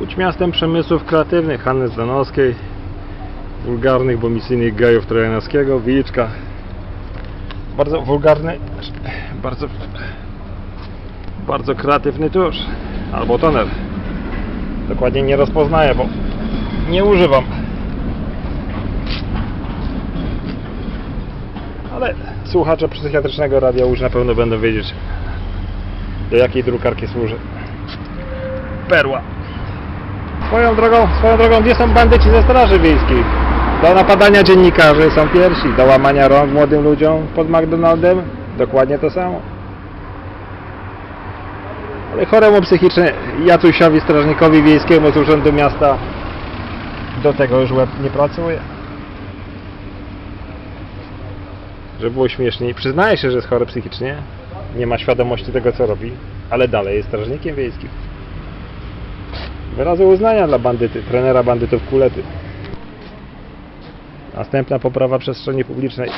Łódź miastem przemysłów kreatywnych Hanny Zdanowskiej, wulgarnych, bomisyjnych gajów trojanowskiego, Wilczka. Bardzo wulgarny, bardzo, bardzo kreatywny tusz, albo toner. Dokładnie nie rozpoznaję, bo nie używam. Ale słuchacze psychiatrycznego radia już na pewno będą wiedzieć, do jakiej drukarki służy. Perła. Swoją drogą, swoją drogą, gdzie są bandyci ze Straży Wiejskiej? Do napadania dziennikarzy są pierwsi, do łamania rąk młodym ludziom pod McDonaldem dokładnie to samo. Ale choremu psychicznie Jacusiowi Strażnikowi Wiejskiemu z Urzędu Miasta do tego już łeb nie pracuje. Żeby było śmieszniej. Przyznaje się, że jest chory psychicznie. Nie ma świadomości tego, co robi, ale dalej jest strażnikiem wiejskim. Wyrazy uznania dla bandyty, trenera bandytów kulety. Następna poprawa przestrzeni publicznej.